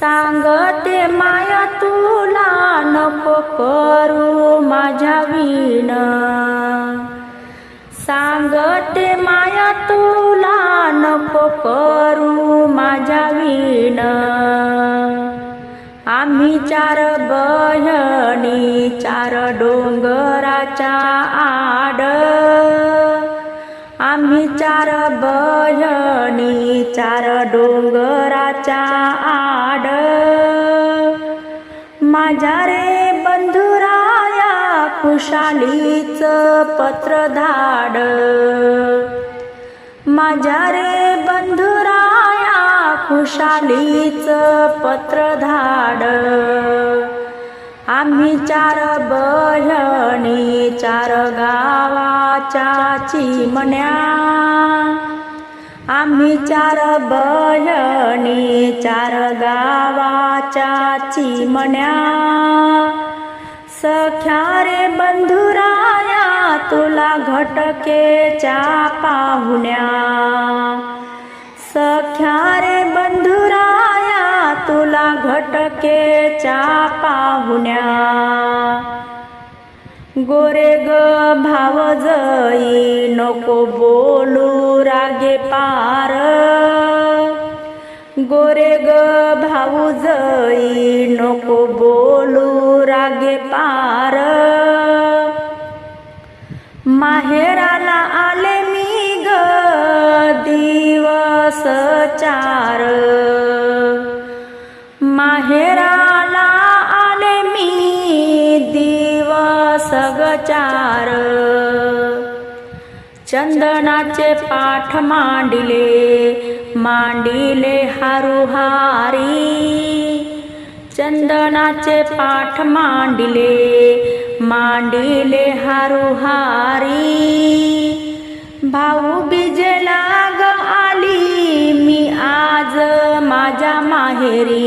सांगते माया तुला नको करू माझ्या विण. सांगते माया तुला नको करू माझ्या विण. आम्ही चार बहिणी चार डोंगराच्या आड. आम्ही चार बहिणी चार डोंगराच्या खुशालींच पत्र धाड माझ्या रे बंधुराया खुशालीच पत्रधाड. आम्ही चार बहिणी चार गावाच्या चिमण्या. आम्ही चार बहिणी चार गावाच्या चिमण्या. सख्या रे बंधुराया तुला घटकेच्या पाहुण्या सख्या रे बंधुराया तुला घटकेच्या पाहुण्या गोरे ग भावजई नको बोलू रागे पार. गोरे ग भाऊजई नको बोलू पार. माहेराला आले मी ग दिवस चार. माहेराला आले मी दिवस ग चार. चंदनाचे पाठ मांडिले मांडिले हारुहारी. चंदनाचे पाठ मांडिले मांडिले हारुहारी. भाऊ बिजेला ग आली मी आज माझ्या माहेरी.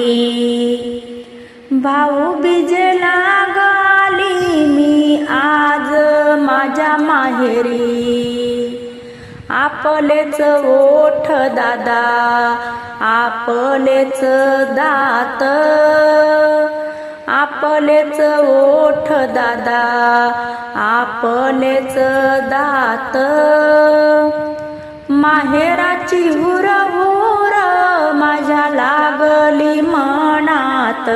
भाऊ बिजेला ग आली मी आज माझ्या माहेरी. आपलेच ओठ दादा आपलेच दात आपलेच ओठ दादा आपलेच दात. माहेराची हुर हुर माझ्या लागली मनात.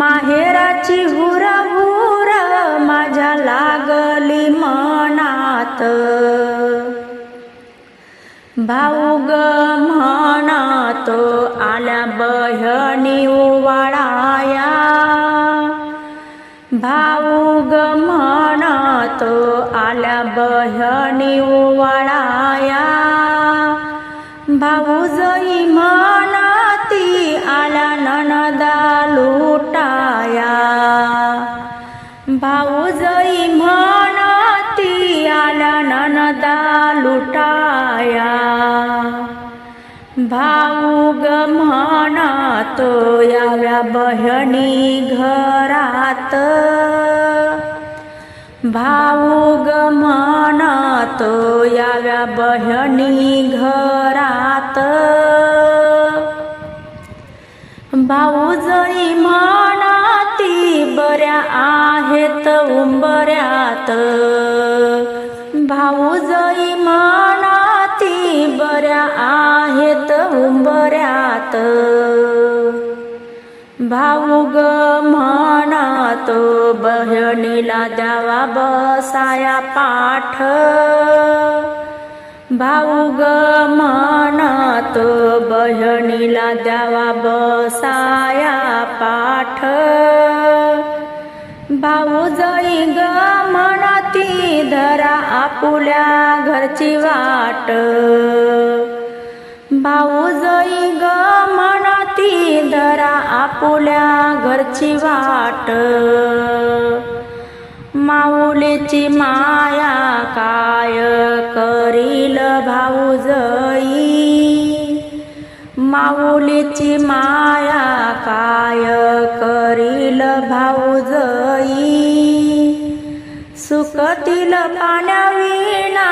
माहेराची हुर हुर माझ्या लागली मनात. भाऊ ग तो आल्या बहिणी उवाळाया. भाऊ ग तो आल्या बहिणी उवाळाया. भाऊ जई म्हणती आल्या ननदा म्हणतो याव्या बहिणी घरात. भाऊ ग म्हणतो याव्या बहिणी घरात. भाऊजई म्हणाती बऱ्या आहेत उंबऱ्यात. भाऊजई म्हणाती बऱ्या आहेत उंबऱ्यात. भाऊ ग म्हणतो बहिणीला द्यावा बसाया पाठ. भाऊ ग म्हणतो बहिणीला द्यावा बसाया पाठ. भाऊ जई ग म्हणती धरा आपुल्या घरची वाट. भाऊजई ग जई ग आपुल्या घरची वाट. माऊलीची माया काय करील भाऊजई माऊलीची माया काय करील भाऊजई सुकतील पाण्याविना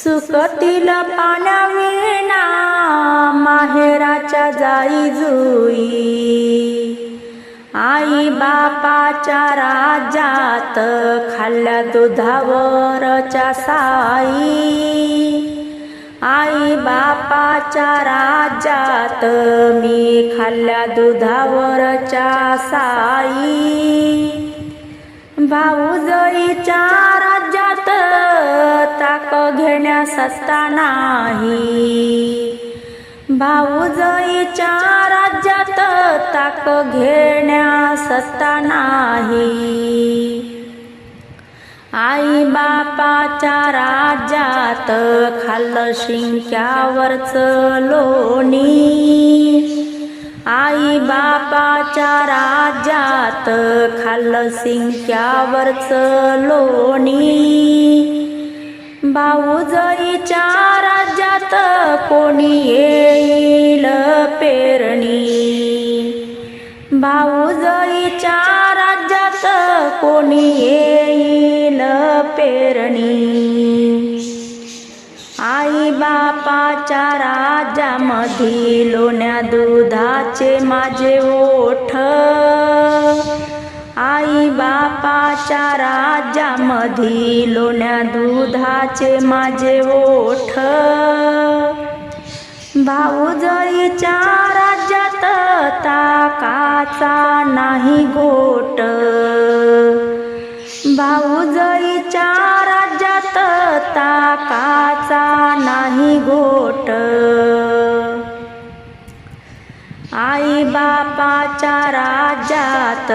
सुकतील पाण्याविना माहेराच्या जाई जुई. आई बापाच्या राज्यात खाल्ल्या दुधावरच्या साई. आई बापाच्या राज्यात मी खाल्ल्या दुधावरच्या साई. भाऊजईच्या राज्यात सत्ता नाही. भाऊजईच्या राज्यात ताक घेण्या सत्ता नाही. आई बापाच्या राज्यात खाल्लं शिंक्यावरच लोणी. आई बापाच्या राज्यात खाल्लं शिंक्यावरच लोणी. भाऊजईच्या राज्यात कोणी येईल पेरणी. भाऊजईच्या राज्यात कोणी येईल पेरणी. आई बापाच्या राज्यामधी लोण्या दुधाचे माझे ओठ. बापाच्या राज्यामधी लोण्या दुधाचे माझे ओठ. भाऊजळीच्या राज्यात ताकाचा नाही गोट. भाऊजळीच्या राज्यात ताकाचा नाही गोट. आई बापाच्या राज्यात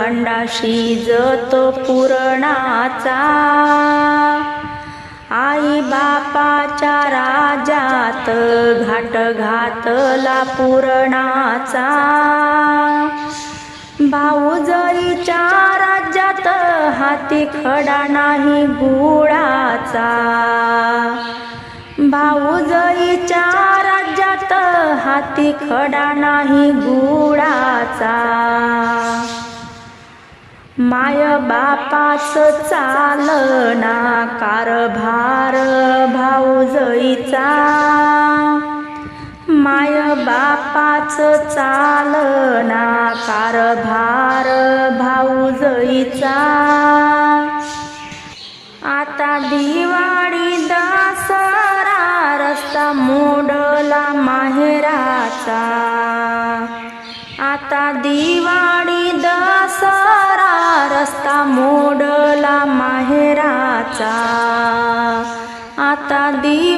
हंडा शिजतो पुरणाचा. आई बापाच्या राज्यात घाट घातला पुरणाचा. भाऊजईच्या राज्यात हाती खडा नाही गुळाचा. भाऊजईच्या राज्यात हाती खडा नाही गुळाचा. माय बापाच चालना कारभार भाऊजईचा माय बापाच चालना कारभार भाऊजईचा দিয়ে